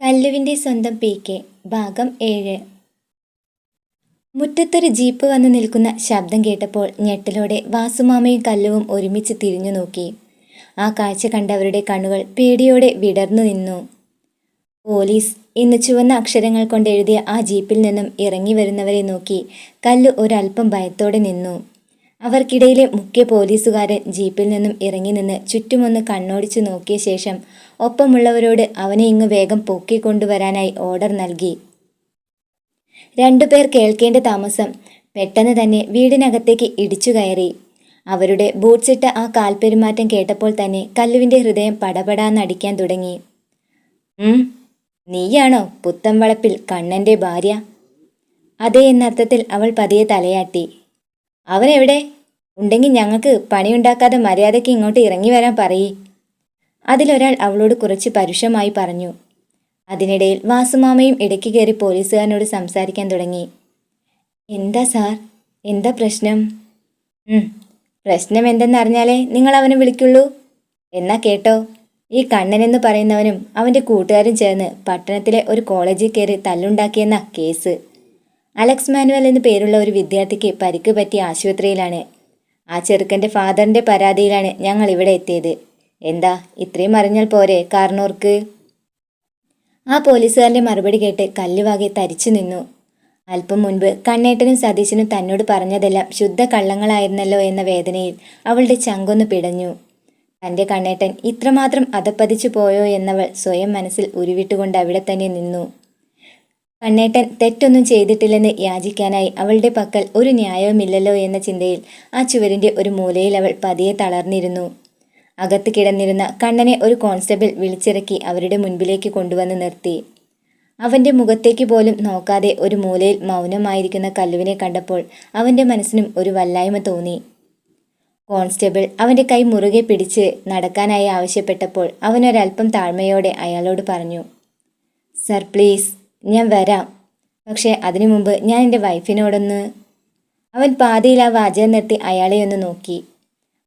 കല്ലുവിന്റെ സ്വന്തം P K ഭാഗം ഏഴ്. മുറ്റത്തൊരു ജീപ്പ് വന്നു നിൽക്കുന്ന ശബ്ദം കേട്ടപ്പോൾ ഞെട്ടലോടെ വാസുമാമയും കല്ലുവും ഒരുമിച്ച് തിരിഞ്ഞു നോക്കി. ആ കാഴ്ച കണ്ടവരുടെ കണ്ണുകൾ പേടിയോടെ വിടർന്നു നിന്നു. പോലീസ് എന്ന് ചുവന്ന അക്ഷരങ്ങൾ കൊണ്ട് എഴുതിയ ആ ജീപ്പിൽ നിന്നും ഇറങ്ങി വരുന്നവരെ നോക്കി കല്ലു ഒരല്പം ഭയത്തോടെ നിന്നു. അവർക്കിടയിലെ മുഖ്യ പോലീസുകാരൻ ജീപ്പിൽ നിന്നും ഇറങ്ങി നിന്ന് ചുറ്റുമൊന്ന് കണ്ണോടിച്ചു നോക്കിയ ശേഷം ഒപ്പമുള്ളവരോട് അവനെ ഇങ്ങ് വേഗം പൊക്കിക്കൊണ്ടുവരാനായി ഓർഡർ നൽകി. രണ്ടുപേർ കേൾക്കേണ്ട താമസം പെട്ടെന്ന് തന്നെ വീടിനകത്തേക്ക് ഇടിച്ചു കയറി. അവരുടെ ബൂട്ട്സിട്ട ആ കാൽപെരുമാറ്റം കേട്ടപ്പോൾ തന്നെ കല്ലുവിന്റെ ഹൃദയം പടപടാന്നടിക്കാൻ തുടങ്ങി. നീയാണോ നീയാണോ പുത്തംവളപ്പിൽ കണ്ണന്റെ ഭാര്യ? അതേ എന്നർത്ഥത്തിൽ അവൾ പതിയെ തലയാട്ടി. അവനെവിടെ? ഉണ്ടെങ്കിൽ ഞങ്ങൾക്ക് പണിയുണ്ടാക്കാതെ മര്യാദയ്ക്ക് ഇങ്ങോട്ട് ഇറങ്ങി വരാൻ പറയേ. അതിലൊരാൾ അവളോട് കുറച്ച് പരുഷമായി പറഞ്ഞു. അതിനിടയിൽ വാസുമാമയും ഇടയ്ക്ക് കയറി പോലീസുകാരനോട് സംസാരിക്കാൻ തുടങ്ങി. എന്താ സാർ? എന്താ പ്രശ്നം? പ്രശ്നം എന്തെന്നറിഞ്ഞാലേ നിങ്ങൾ അവനെ വിളിക്കുള്ളൂ. എന്നാ കേട്ടോ ഈ കണ്ണനെന്ന് പറയുന്നവനും അവന്റെ കൂട്ടുകാരും ചേർന്ന് പട്ടണത്തിലെ ഒരു കോളേജിൽ കയറി തല്ലുണ്ടാക്കിയെന്ന കേസ്. അലക്സ് മാനുവൽ എന്ന് പേരുള്ള ഒരു വിദ്യാർത്ഥിക്ക് പരിക്ക് പറ്റിയ ആശുപത്രിയിലാണ്. ആ ചെറുക്കന്റെ ഫാദറിന്റെ പരാതിയിലാണ് ഞങ്ങൾ ഇവിടെ എത്തിയത്. എന്താ ഇത്രയും അറിഞ്ഞാൽ പോരെ കാർണോർക്ക്? ആ പോലീസുകാരന്റെ മറുപടി കേട്ട് കല്ലുവാകെ തരിച്ചു നിന്നു. അല്പം മുൻപ് കണ്ണേട്ടനും സതീശനും തന്നോട് പറഞ്ഞതെല്ലാം ശുദ്ധ കള്ളങ്ങളായിരുന്നല്ലോ എന്ന വേദനയിൽ അവളുടെ ചങ്കൊന്ന് പിടഞ്ഞു. തന്റെ കണ്ണേട്ടൻ ഇത്രമാത്രം അതപ്പതിച്ചു പോയോ എന്നവൾ സ്വയം മനസ്സിൽ ഉരുവിട്ടുകൊണ്ട് അവിടെ തന്നെ നിന്നു. കണ്ണേട്ടൻ തെറ്റൊന്നും ചെയ്തിട്ടില്ലെന്ന് യാചിക്കാനായി അവളുടെ പക്കൽ ഒരു ന്യായവുമില്ലല്ലോ എന്ന ചിന്തയിൽ ആ ചുവരിന്റെ ഒരു മൂലയിൽ അവൾ പതിയെ തളർന്നിരുന്നു. അകത്ത് കിടന്നിരുന്ന കണ്ണനെ ഒരു കോൺസ്റ്റബിൾ വിളിച്ചിറക്കി അവരുടെ മുൻപിലേക്ക് കൊണ്ടുവന്ന് നിർത്തി. അവന്റെ മുഖത്തേക്ക് പോലും നോക്കാതെ ഒരു മൂലയിൽ മൗനമായിരിക്കുന്ന കല്ലുവിനെ കണ്ടപ്പോൾ അവന്റെ മനസ്സിനും ഒരു വല്ലായ്മ തോന്നി. കോൺസ്റ്റബിൾ അവന്റെ കൈ മുറുകെ പിടിച്ച് നടക്കാനായി ആവശ്യപ്പെട്ടപ്പോൾ അവനൊരൽപ്പം താഴ്മയോടെ അയാളോട് പറഞ്ഞു സർ പ്ലീസ് ഞാൻ വരാം. പക്ഷേ അതിനു മുമ്പ് ഞാൻ എന്റെ വൈഫിനോടൊന്ന് അവൻ പാതിയിൽ ആ വാചകം നിർത്തി അയാളെ ഒന്ന് നോക്കി.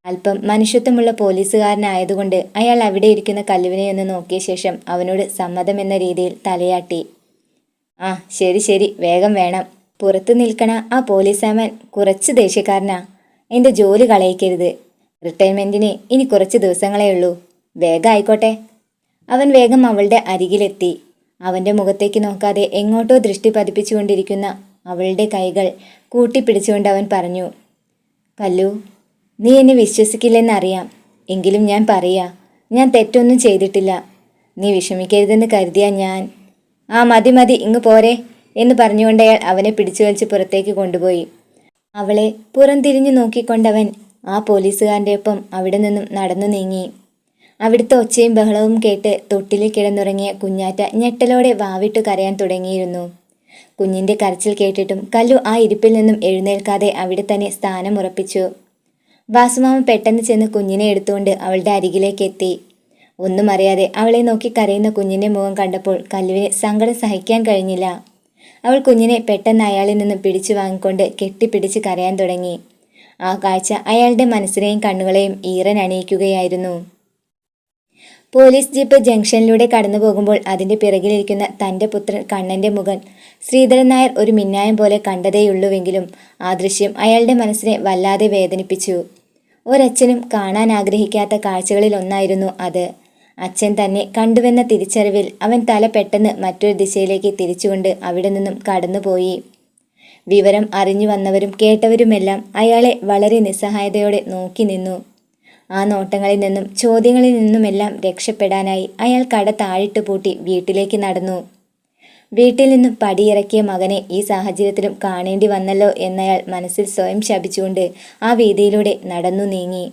അല്പം മനുഷ്യത്വമുള്ള പോലീസുകാരനായതുകൊണ്ട് അയാൾ അവിടെ ഇരിക്കുന്ന കല്ലുവിനെ ഒന്ന് നോക്കിയ ശേഷം അവനോട് സമ്മതം എന്ന രീതിയിൽ തലയാട്ടി. ആ ശരി ശരി വേഗം വേണം. പുറത്തു നിൽക്കണ ആ പോലീസാമൻ കുറച്ച് ദേഷ്യക്കാരനാ. എന്റെ ജോലി കളയിക്കരുത്. റിട്ടയർമെന്റിന് ഇനി കുറച്ച് ദിവസങ്ങളേ ഉള്ളൂ. വേഗം ആയിക്കോട്ടെ. അവൻ വേഗം അവളുടെ അരികിലെത്തി. അവന്റെ മുഖത്തേക്ക് നോക്കാതെ എങ്ങോട്ടോ ദൃഷ്ടി പതിപ്പിച്ചുകൊണ്ടിരിക്കുന്ന അവളുടെ കൈകൾ കൂട്ടിപ്പിടിച്ചുകൊണ്ട് അവൻ പറഞ്ഞു കല്ലു നീ എന്നെ വിശ്വസിക്കില്ലെന്നറിയാം. എങ്കിലും ഞാൻ പറയാ ഞാൻ തെറ്റൊന്നും ചെയ്തിട്ടില്ല. നീ വിഷമിക്കരുതെന്ന് കരുതിയാ ഞാൻ. ആ മതി മതി ഇങ്ങ് പോരെ എന്ന് പറഞ്ഞുകൊണ്ട് അയാൾ അവനെ പിടിച്ചു വലിച്ച് പുറത്തേക്ക് കൊണ്ടുപോയി. അവളെ പുറംതിരിഞ്ഞു നോക്കിക്കൊണ്ടവൻ ആ പോലീസുകാരന്റെ ഒപ്പം അവിടെ നിന്നും നടന്നു നീങ്ങി. അവിടുത്തെ ഒച്ചയും ബഹളവും കേട്ട് തൊട്ടിലിൽ കിടന്നുറങ്ങിയ കുഞ്ഞാറ്റ ഞെട്ടലോടെ വാവിട്ടു കരയാൻ തുടങ്ങിയിരുന്നു. കുഞ്ഞിന്റെ കരച്ചിൽ കേട്ടിട്ടും കല്ലു ആ ഇരിപ്പിൽ നിന്നും എഴുന്നേൽക്കാതെ അവിടെ തന്നെ സ്ഥാനം ഉറപ്പിച്ചു. വാസുമാമ പെട്ടെന്ന് ചെന്ന് കുഞ്ഞിനെ എടുത്തുകൊണ്ട് അവളുടെ അരികിലേക്ക് എത്തി. ഒന്നും അറിയാതെ അവളെ നോക്കി കരയുന്ന കുഞ്ഞിന്റെ മുഖം കണ്ടപ്പോൾ കല്ലുവിന് സങ്കടം സഹിക്കാൻ കഴിഞ്ഞില്ല. അവൾ കുഞ്ഞിനെ പെട്ടെന്ന് അയാളിൽ നിന്നും പിടിച്ചു വാങ്ങിക്കൊണ്ട് കെട്ടിപ്പിടിച്ച് കരയാൻ തുടങ്ങി. ആ കാഴ്ച അയാളുടെ മനസ്സിനെയും കണ്ണുകളെയും ഈറൻ അണിയിക്കുകയായിരുന്നു. പോലീസ് ജീപ്പ് ജംഗ്ഷനിലൂടെ കടന്നു പോകുമ്പോൾ അതിന്റെ പിറകിലിരിക്കുന്ന തന്റെ പുത്രൻ കണ്ണന്റെ മുഖൻ ശ്രീധരൻ നായർ ഒരു മിന്നായം പോലെ കണ്ടതേയുള്ളൂവെങ്കിലും ആ ദൃശ്യം അയാളുടെ മനസ്സിനെ വല്ലാതെ വേദനിപ്പിച്ചു. ഒരച്ഛനും കാണാൻ ആഗ്രഹിക്കാത്ത കാഴ്ചകളിൽ ഒന്നായിരുന്നു അത്. അച്ഛൻ തന്നെ കണ്ടുവെന്ന തിരിച്ചറിവിൽ അവൻ തല പെട്ടെന്ന് മറ്റൊരു ദിശയിലേക്ക് തിരിച്ചുകൊണ്ട് അവിടെ നിന്നും കടന്നുപോയി. വിവരം അറിഞ്ഞു വന്നവരും കേട്ടവരുമെല്ലാം അയാളെ വളരെ നിസ്സഹായതയോടെ നോക്കി നിന്നു. ആ നോട്ടങ്ങളിൽ നിന്നും ചോദ്യങ്ങളിൽ നിന്നുമെല്ലാം രക്ഷപ്പെടാനായി അയാൾ കട താഴിട്ട് പൂട്ടി വീട്ടിലേക്ക് നടന്നു. വീട്ടിൽ നിന്നും പടിയിറക്കിയ മകനെ ഈ സാഹചര്യത്തിലും കാണേണ്ടി വന്നല്ലോ എന്നയാൾ മനസ്സിൽ സ്വയം ശപിച്ചുകൊണ്ട് ആ വീതിയിലൂടെ നടന്നു നീങ്ങി.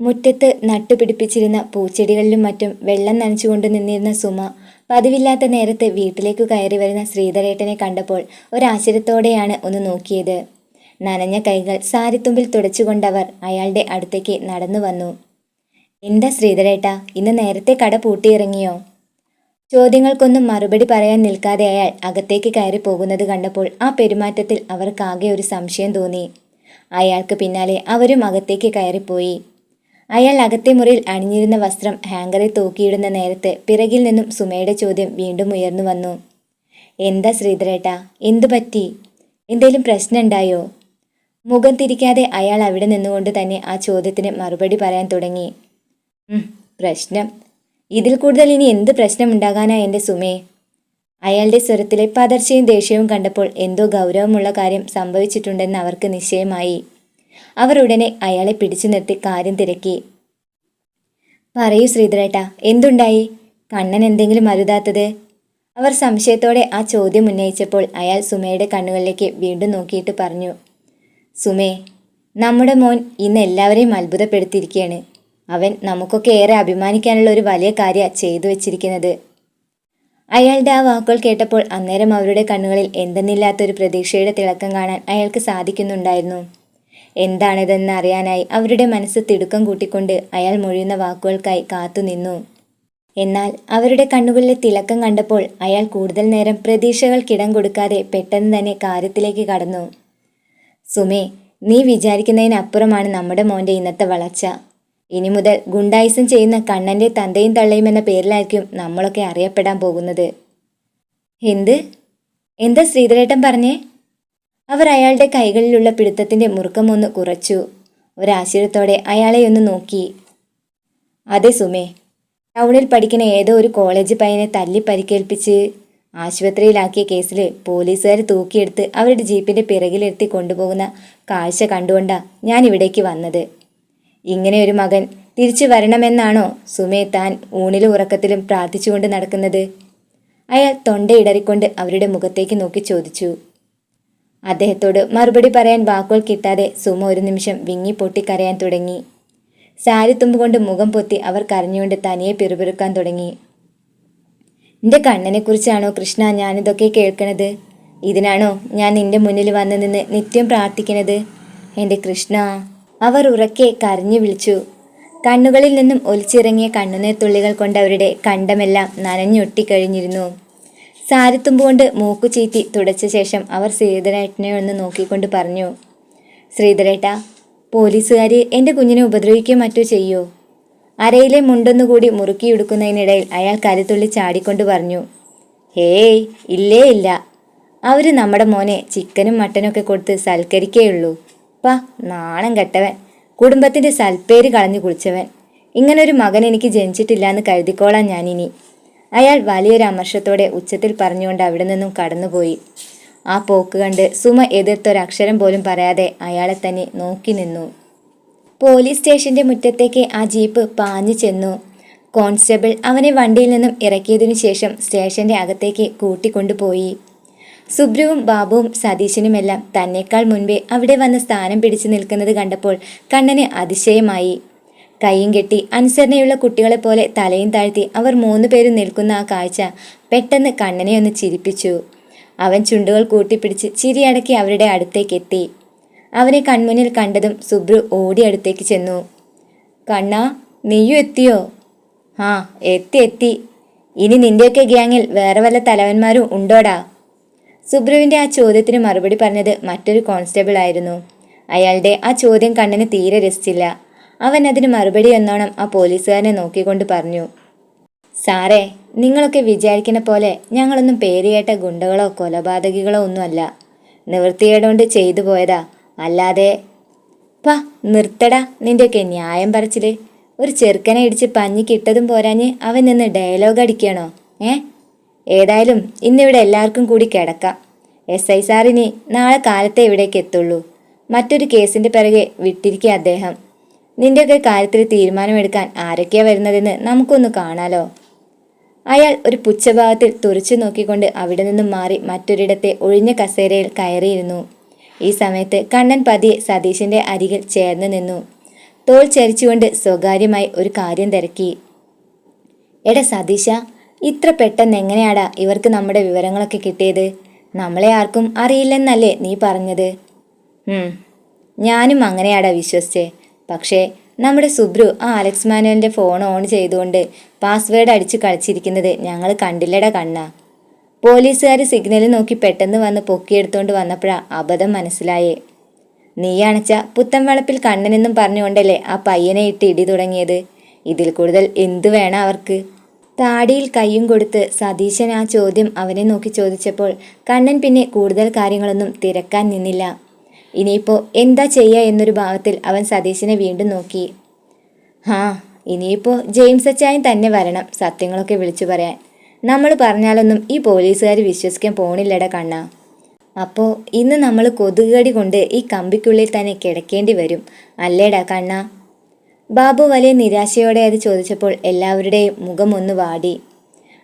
മുറ്റത്ത് നട്ടുപിടിപ്പിച്ചിരുന്ന പൂച്ചെടികളിലും മറ്റും വെള്ളം നനച്ചുകൊണ്ട് നിന്നിരുന്ന സുമ പതിവില്ലാത്ത നേരത്ത് വീട്ടിലേക്ക് കയറി വരുന്ന ശ്രീധരേട്ടനെ കണ്ടപ്പോൾ ഒരാശ്ചര്യത്തോടെയാണ് ഒന്ന് നോക്കിയത്. നനഞ്ഞ കൈകൾ സാരിത്തുമ്പിൽ തുടച്ചുകൊണ്ടവർ അയാളുടെ അടുത്തേക്ക് നടന്നു വന്നു. എന്താ ശ്രീധരേട്ട ഇന്ന് നേരത്തെ കട പൂട്ടിയിറങ്ങിയോ? ചോദ്യങ്ങൾക്കൊന്നും മറുപടി പറയാൻ നിൽക്കാതെ അയാൾ അകത്തേക്ക് കയറി പോകുന്നത് കണ്ടപ്പോൾ ആ പെരുമാറ്റത്തിൽ അവർക്കാകെ ഒരു സംശയം തോന്നി. അയാൾക്ക് പിന്നാലെ അവരും അകത്തേക്ക് കയറിപ്പോയി. അയാൾ അകത്തെ മുറിയിൽ അണിഞ്ഞിരുന്ന വസ്ത്രം ഹാങ്കറിൽ തൂക്കിയിടുന്ന നേരത്ത് പിറകിൽ നിന്നും സുമയുടെ ചോദ്യം വീണ്ടും ഉയർന്നു വന്നു. എന്താ ശ്രീധരേട്ട എന്തു പറ്റി എന്തേലും പ്രശ്നമുണ്ടായോ? മുഖം തിരിക്കാതെ അയാൾ അവിടെ നിന്നുകൊണ്ട് തന്നെ ആ ചോദ്യത്തിന് മറുപടി പറയാൻ തുടങ്ങി. പ്രശ്നം. ഇതിൽ കൂടുതൽ ഇനി എന്ത് പ്രശ്നം പ്രശ്നമുണ്ടാകാനാ എന്റെ സുമേ? അയാളുടെ സ്വരത്തിലെ പതർച്ചയും ദേഷ്യവും കണ്ടപ്പോൾ എന്തോ ഗൗരവമുള്ള കാര്യം സംഭവിച്ചിട്ടുണ്ടെന്ന് അവർക്ക് നിശ്ചയമായി. അവർ ഉടനെ അയാളെ പിടിച്ചു നിർത്തി കാര്യം തിരക്കി. പറയൂ ശ്രീധരേട്ടാ എന്തുണ്ടായി? കണ്ണൻ എന്തെങ്കിലും അരുതാത്തത്? അവർ സംശയത്തോടെ ആ ചോദ്യം ഉന്നയിച്ചപ്പോൾ അയാൾ സുമയുടെ കണ്ണുകളിലേക്ക് വീണ്ടും നോക്കിയിട്ട് പറഞ്ഞു. സുമേ നമ്മുടെ മോൻ ഇന്ന് എല്ലാവരെയും അത്ഭുതപ്പെടുത്തിയിരിക്കുകയാണ് അവൻ നമുക്കൊക്കെ ഏറെ അഭിമാനിക്കാനുള്ള ഒരു വലിയ കാര്യ ചെയ്തു വെച്ചിരിക്കുന്നത്. അയാളുടെ ആ വാക്കുകൾ കേട്ടപ്പോൾ അന്നേരം അവരുടെ കണ്ണുകളിൽ എന്തെന്നില്ലാത്തൊരു പ്രതീക്ഷയുടെ തിളക്കം കാണാൻ അയാൾക്ക് സാധിക്കുന്നുണ്ടായിരുന്നു. എന്താണിതെന്ന് അറിയാനായി അവരുടെ മനസ്സ് തിടുക്കം കൂട്ടിക്കൊണ്ട് അയാൾ മൊഴിയുന്ന വാക്കുകൾക്കായി കാത്തുനിന്നു എന്നാൽ അവരുടെ കണ്ണുകളിലെ തിളക്കം കണ്ടപ്പോൾ അയാൾ കൂടുതൽ നേരം പ്രതീക്ഷകൾക്കിടം കൊടുക്കാതെ പെട്ടെന്ന് തന്നെ കാര്യത്തിലേക്ക് കടന്നു. സുമേ നീ വിചാരിക്കുന്നതിനപ്പുറമാണ് നമ്മുടെ മോന്റെ ഇന്നത്തെ വളർച്ച. ഇനി മുതൽ ഗുണ്ടായിസം ചെയ്യുന്ന കണ്ണന്റെ തന്തയും തള്ളയും എന്ന പേരിലായിരിക്കും നമ്മളൊക്കെ അറിയപ്പെടാൻ പോകുന്നത്. എന്ത്? എന്താ ശ്രീധരേട്ടൻ പറഞ്ഞേ? അവർ അയാളുടെ കൈകളിലുള്ള പിടുത്തത്തിന്റെ മുറുക്കമൊന്ന് കുറച്ചു. ഒരാശ്ചര്യത്തോടെ അയാളെ ഒന്ന് നോക്കി. അതെ സുമേ ടൗണിൽ പഠിക്കുന്ന ഏതോ ഒരു കോളേജ് പയ്യനെ തല്ലി പരിക്കേൽപ്പിച്ച് ആശുപത്രിയിലാക്കിയ കേസിൽ പോലീസുകാർ തൂക്കിയെടുത്ത് അവരുടെ ജീപ്പിന്റെ പിറകിലെത്തി കൊണ്ടുപോകുന്ന കാഴ്ച കണ്ടുകൊണ്ടാ ഞാൻ ഇവിടേക്ക് വന്നത്. ഇങ്ങനെ ഒരു മകൻ തിരിച്ചു വരണമെന്നാണോ സുമേ താൻ ഊണിലും ഉറക്കത്തിലും പ്രാർത്ഥിച്ചുകൊണ്ട് നടക്കുന്നത്? അയാൾ തൊണ്ടയിടറിക്കൊണ്ട് അവരുടെ മുഖത്തേക്ക് നോക്കി ചോദിച്ചു. അദ്ദേഹത്തോട് മറുപടി പറയാൻ വാക്കുകൾ കിട്ടാതെ സുമ ഒരു നിമിഷം വിങ്ങി പൊട്ടിക്കരയാൻ തുടങ്ങി. സാരി തുമ്പുകൊണ്ട് മുഖം പൊത്തി അവർ കരഞ്ഞുകൊണ്ട് തനിയെ പിറുപിറുക്കാൻ തുടങ്ങി. നിന്റെ കണ്ണനെക്കുറിച്ചാണോ കൃഷ്ണ ഞാനിതൊക്കെ കേൾക്കണത്? ഇതിനാണോ ഞാൻ നിന്റെ മുന്നിൽ വന്ന് നിന്ന് നിത്യം പ്രാർത്ഥിക്കണത്? എന്റെ കൃഷ്ണ അവർ ഉറക്കെ കരഞ്ഞു വിളിച്ചു. കണ്ണുകളിൽ നിന്നും ഒലിച്ചിറങ്ങിയ കണ്ണുനീർ തുള്ളികൾ കൊണ്ട് അവരുടെ കണ്ടമെല്ലാം നനഞ്ഞൊട്ടിക്കഴിഞ്ഞിരുന്നു. സാരിത്തുമ്പ് കൊണ്ട് മൂക്കു ചീറ്റി തുടച്ച ശേഷം അവർ ശ്രീധരേട്ടനെ ഒന്ന് നോക്കിക്കൊണ്ട് പറഞ്ഞു ശ്രീധരേട്ട പോലീസുകാർ എന്റെ കുഞ്ഞിനെ ഉപദ്രവിക്കുകയോ മറ്റോ ചെയ്യോ? അരയിലെ മുണ്ടൊന്നുകൂടി മുറുക്കിയെടുക്കുന്നതിനിടയിൽ അയാൾ കരുത്തുള്ളി ചാടിക്കൊണ്ട് പറഞ്ഞു ഹേയ് ഇല്ലേ ഇല്ല. അവർ നമ്മുടെ മോനെ ചിക്കനും മട്ടനൊക്കെ കൊടുത്ത് സൽക്കരിക്കേയുള്ളൂ. പാ നാണം കെട്ടവൻ. കുടുംബത്തിന്റെ സൽപ്പേര് കളഞ്ഞു കുളിച്ചവൻ. ഇങ്ങനൊരു മകൻ എനിക്ക് ജനിച്ചിട്ടില്ല എന്ന് കരുതിക്കോളാം ഞാനിനി. അയാൾ വലിയൊരു അമർഷത്തോടെ ഉച്ചത്തിൽ പറഞ്ഞുകൊണ്ട് അവിടെ നിന്നും കടന്നുപോയി. ആ പോക്ക് കണ്ട് സുമ എതിർത്തൊരക്ഷരം പോലും പറയാതെ അയാളെ തന്നെ നോക്കി നിന്നു. പോലീസ് സ്റ്റേഷന്റെ മുറ്റത്തേക്ക് ആ ജീപ്പ് പാഞ്ഞു ചെന്നു. കോൺസ്റ്റബിൾ അവനെ വണ്ടിയിൽ നിന്നും ഇറക്കിയതിനു ശേഷം സ്റ്റേഷന്റെ അകത്തേക്ക് കൂട്ടിക്കൊണ്ടുപോയി. സുബ്രുവും ബാബുവും സതീശനുമെല്ലാം തന്നെക്കാൾ മുൻപേ അവിടെ വന്ന് സ്ഥാനം പിടിച്ചു നിൽക്കുന്നത് കണ്ടപ്പോൾ കണ്ണന് അതിശയമായി. കൈയും കെട്ടി അനുസരണയുള്ള കുട്ടികളെ പോലെ തലയും താഴ്ത്തി അവർ മൂന്ന് പേരും നിൽക്കുന്ന ആ കാഴ്ച പെട്ടെന്ന് കണ്ണനെ ഒന്ന് ചിരിപ്പിച്ചു. അവൻ ചുണ്ടുകൾ കൂട്ടിപ്പിടിച്ച് ചിരിയടക്കി അവരുടെ അടുത്തേക്ക് അവനെ കൺമുന്നിൽ കണ്ടതും സുബ്രു ഓടി അടുത്തേക്ക് ചെന്നു. കണ്ണ നീയും എത്തിയോ? ആ എത്തി എത്തി. ഇനി നിന്റെയൊക്കെ ഗ്യാങ്ങിൽ വേറെ വല്ല തലവന്മാരും ഉണ്ടോടാ? സുബ്രുവിന്റെ ആ ചോദ്യത്തിന് മറുപടി പറഞ്ഞത് മറ്റൊരു കോൺസ്റ്റബിൾ ആയിരുന്നു. അയാളുടെ ആ ചോദ്യം കണ്ണിന് തീരെ രസിച്ചില്ല. അവൻ അതിന് മറുപടി എന്നോണം ആ പോലീസുകാരനെ നോക്കിക്കൊണ്ട് പറഞ്ഞു. സാറേ നിങ്ങളൊക്കെ വിചാരിക്കുന്ന പോലെ ഞങ്ങളൊന്നും പേരുകേട്ട ഗുണ്ടകളോ കൊലപാതകികളോ ഒന്നുമല്ല. നിവൃത്തിയേടുകൊണ്ട് ചെയ്തു പോയതാ. അല്ലാതെ പാ നിർത്തടാ നിന്റെയൊക്കെ ന്യായം പറച്ചിൽ. ഒരു ചെറുക്കനെ ഇടിച്ച് പഞ്ഞി കിട്ടതും പോരാഞ്ഞ് അവൻ നിന്ന് ഡയലോഗ് അടിക്കണോ ഏ? ഏതായാലും ഇന്നിവിടെ എല്ലാവർക്കും കൂടി കിടക്കാം. എസ് ഐ സാറിനി നാളെ കാലത്തെ ഇവിടേക്ക് എത്തുള്ളൂ. മറ്റൊരു കേസിന്റെ പിറകെ വിട്ടിരിക്കുക അദ്ദേഹം. നിന്റെയൊക്കെ കാര്യത്തിൽ തീരുമാനമെടുക്കാൻ ആരൊക്കെയാ വരുന്നതെന്ന് നമുക്കൊന്ന് കാണാലോ? അയാൾ ഒരു പുച്ഛഭാവത്തിൽ തുറച്ചു നോക്കിക്കൊണ്ട് അവിടെ നിന്നും മാറി മറ്റൊരിടത്തെ ഒഴിഞ്ഞ കസേരയിൽ കയറിയിരുന്നു. ഈ സമയത്ത് കണ്ണൻ പതിയെ സതീശന്റെ അരികിൽ ചേർന്ന് നിന്നു. തോൾ ചരിച്ചുകൊണ്ട് സ്വകാര്യമായി ഒരു കാര്യം തിരക്കി. എടാ സതീശ ഇത്ര പെട്ടെന്ന് എങ്ങനെയാടാ ഇവർക്ക് നമ്മുടെ വിവരങ്ങളൊക്കെ കിട്ടിയത്? നമ്മളെ ആർക്കും അറിയില്ലെന്നല്ലേ നീ പറഞ്ഞത്? ഞാനും അങ്ങനെയാടാ വിശ്വസിച്ചേ. പക്ഷേ നമ്മുടെ സുബ്രു ആ അലക്സ് മാനുവലിന്റെ ഫോൺ ഓൺ ചെയ്തുകൊണ്ട് പാസ്വേഡ് അടിച്ച് കളിച്ചിരിക്കുന്നത് ഞങ്ങൾ കണ്ടില്ലടാ കണ്ണാ. പോലീസുകാർ സിഗ്നൽ നോക്കി പെട്ടെന്ന് വന്ന് പൊക്കിയെടുത്തോണ്ട് വന്നപ്പോഴാ അബദ്ധം മനസ്സിലായേ. നീ നീയാണച്ച പുത്തൻവളപ്പിൽ കണ്ണനെന്നും പറഞ്ഞുകൊണ്ടല്ലേ ആ പയ്യനെ ഇട്ട് ഇടി തുടങ്ങിയത്? ഇതിൽ കൂടുതൽ എന്തു വേണം അവർക്ക്? താടിയിൽ കൈയും കൊടുത്ത് സതീശൻ ആ ചോദ്യം അവനെ നോക്കി ചോദിച്ചപ്പോൾ കണ്ണൻ പിന്നെ കൂടുതൽ കാര്യങ്ങളൊന്നും തിരക്കാൻ നിന്നില്ല. ഇനിയിപ്പോൾ എന്താ ചെയ്യുക എന്നൊരു ഭാവത്തിൽ അവൻ സതീശനെ വീണ്ടും നോക്കി. ഹാ ഇനിയിപ്പോൾ ജെയിംസ് തന്നെ വരണം സത്യങ്ങളൊക്കെ വിളിച്ചു പറയാൻ. നമ്മൾ പറഞ്ഞാലൊന്നും ഈ പോലീസുകാർ വിശ്വസിക്കാൻ പോണില്ലട കണ്ണ. അപ്പോൾ ഇന്ന് നമ്മൾ കൊതുകടി കൊണ്ട് ഈ കമ്പിക്കുള്ളിൽ തന്നെ കിടക്കേണ്ടി വരും. അല്ലേടാ കണ്ണ. ബാബു വലിയ നിരാശയോടെ അത് ചോദിച്ചപ്പോൾ എല്ലാവരുടെയും മുഖം ഒന്ന് വാടി.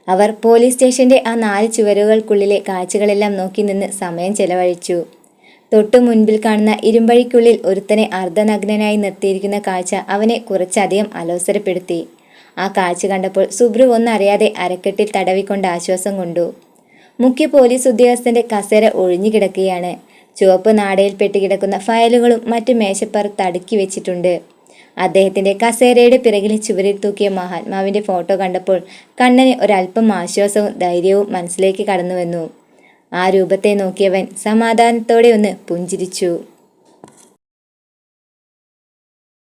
അവർ പോലീസ് സ്റ്റേഷന്റെ ആ നാല് ചുവരുകൾക്കുള്ളിലെ കാഴ്ചകളെല്ലാം നോക്കി നിന്ന് സമയം ചെലവഴിച്ചു. തൊട്ടു മുൻപിൽ കാണുന്ന ഇരുമ്പഴിക്കുള്ളിൽ ഒരുത്തനെ അർദ്ധനഗ്നനായി നിർത്തിയിരിക്കുന്ന കാഴ്ച അവനെ കുറച്ചധികം അലോസരപ്പെടുത്തി. ആ കാഴ്ച കണ്ടപ്പോൾ സുബ്രു ഒന്നറിയാതെ അരക്കെട്ടിൽ തടവിക്കൊണ്ട് ആശ്വാസം കൊണ്ടു. മുഖ്യ പോലീസ് ഉദ്യോഗസ്ഥന്റെ കസേര ഒഴിഞ്ഞു കിടക്കുകയാണ്. ചുവപ്പ് നാടയിൽ പെട്ടുകിടക്കുന്ന ഫയലുകളും മറ്റു മേശപ്പുറത്ത് തടുക്കി വെച്ചിട്ടുണ്ട്. അദ്ദേഹത്തിന്റെ കസേരയുടെ പിറകിൽ ചുവരിൽ തൂക്കിയ മഹാത്മാവിന്റെ ഫോട്ടോ കണ്ടപ്പോൾ കണ്ണന് ഒരല്പം ആശ്വാസവും ധൈര്യവും മനസ്സിലേക്ക് കടന്നുവന്നു. ആ രൂപത്തെ നോക്കിയവൻ സമാധാനത്തോടെ ഒന്ന് പുഞ്ചിരിച്ചു.